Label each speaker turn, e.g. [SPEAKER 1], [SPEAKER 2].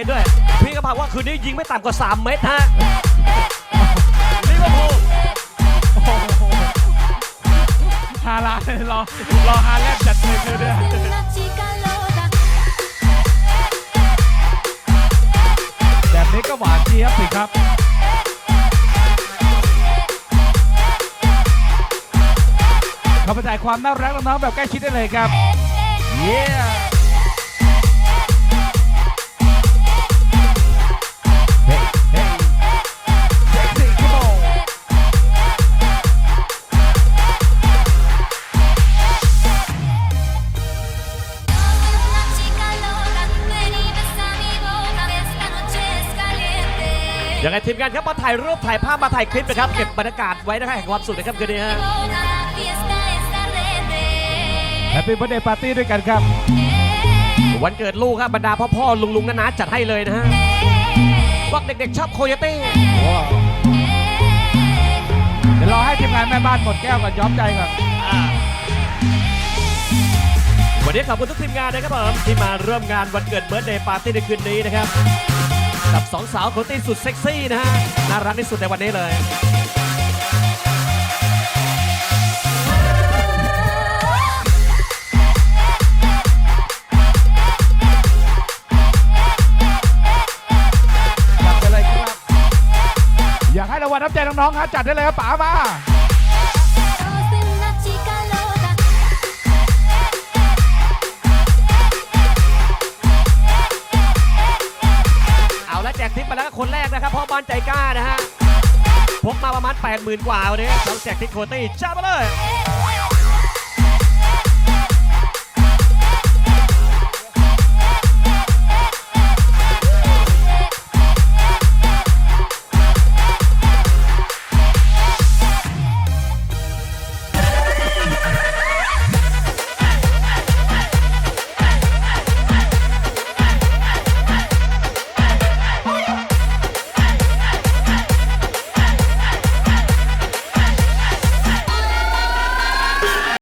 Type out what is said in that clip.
[SPEAKER 1] นด้วย พี่ก็บอกว่าคืนนี้ยิงไม่ต่ำกว่า 3 เมตรฮะลิเวอร์พูล
[SPEAKER 2] ฮาลาเลยรอรอฮาแลนด์จัดเพลงเลยเนี่ยแบบนี้ก็หวานเจี๊ยบสิครับเข้าไปถ่ายความน่ารักน้องๆแบบใกล้ชิดได้เลยครับ เย้
[SPEAKER 1] ยังไงทีมงานครับมาถ่ายรูปถ่ายภาพมาถ่ายคลิปนะครับเก็บบรรยากาศไว้นะครับแห่งความสุขนะครับคืนนี้ฮะ
[SPEAKER 3] Boca, la fiesta está rete.
[SPEAKER 2] แฮปปี้เบิร์ดเดย์ปาร์ตี้ด้วยกันครับ
[SPEAKER 1] วันเกิดลูกครับบรรดาพ่อพ่อลุงลุงน้าๆจัดให้เลยนะฮะพวกเด็กๆชอบโคโยตี้
[SPEAKER 2] เดี๋ยวรอให้ทีมงานแม่บ้านหมดแก้วก่อนย้อมใจก่อน
[SPEAKER 1] วันนี้ขอบคุณทุกทีมงานนะครับผมที่มาร่วมงานวันเกิดเบิร์ดเดย์ปาร์ตี้ในคืนนี้นะครับกับ สองสาวโคตี้สุดเซ็กซี่นะฮะ น่ารักที่สุดในวันนี้เลย
[SPEAKER 2] อยากให้รางวัลน้ำใจน้องๆฮะจัดได้เลยครับป๋ามา
[SPEAKER 1] และแจกทิปไปแล้วก็คนแรกนะครับพ่อบ้านใจกล้านะฮะพกมาประมาณ 80,000 กว่าวันนี้เราแจกทิปโคตี้จ้าไปเลย